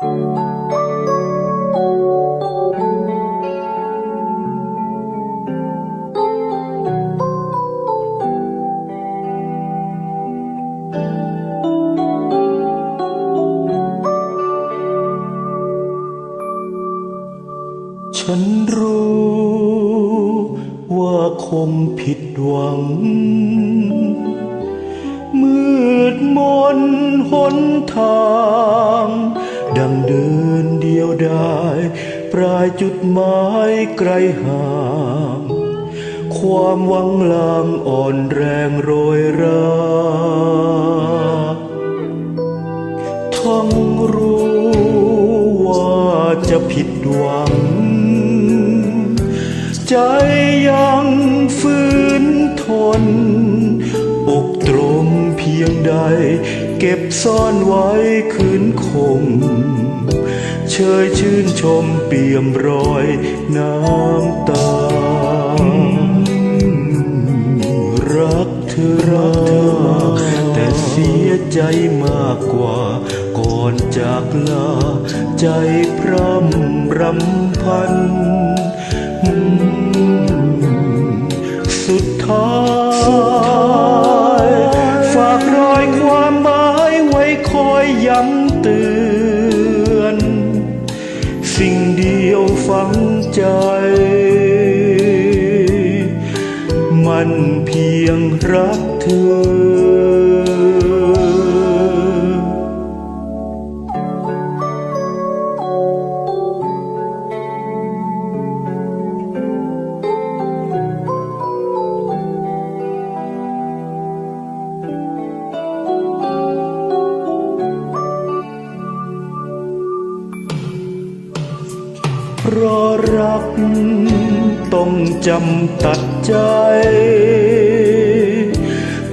ฉันรู้ว่าคงผิดหวัง มืดมนหนทาง ดังเดินเดียวดายปลายจุดหมายไกลห่าง ความหวังลางอ่อนแรงโรยราทั้งรู้ว่าจะผิดหวัง ใจ เก็บซ่อนไว้คืนคงเชยชื่นชมเปี่ยมรอยน้ำตา รักเธอรักเธอมากแต่เสียใจมากกว่า ก่อนจากลา ใจพร่ำรำพัน ใจ มันเพียงรักเธอ ราะรัก ต้องจำตัดใจ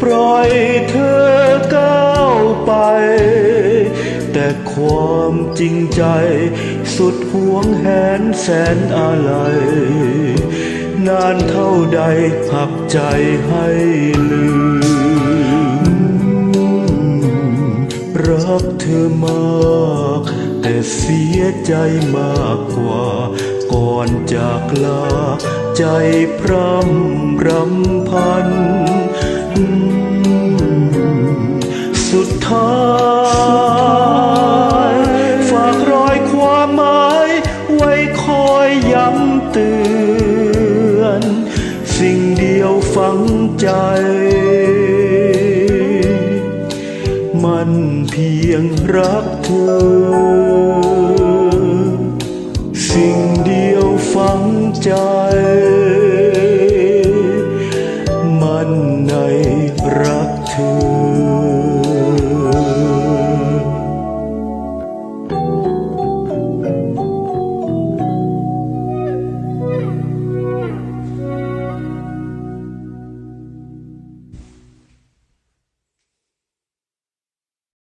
ปล่อยเธอก้าวไป แต่ความจริงใจ สุดห่วงแหนแสนอะไร นานเท่าใดหักใจให้ลืม รักเธอมาก แต่เสียใจมากกว่า ก่อนจากลา ใจพร่ำรำพัน สุดท้ายฝากรอยความหมาย ไว้คอยย้ำเตือน สิ่งเดียวฝังใจ มันเพียงรักเธอ สิ่งเดียวฝังใจ มันในรัก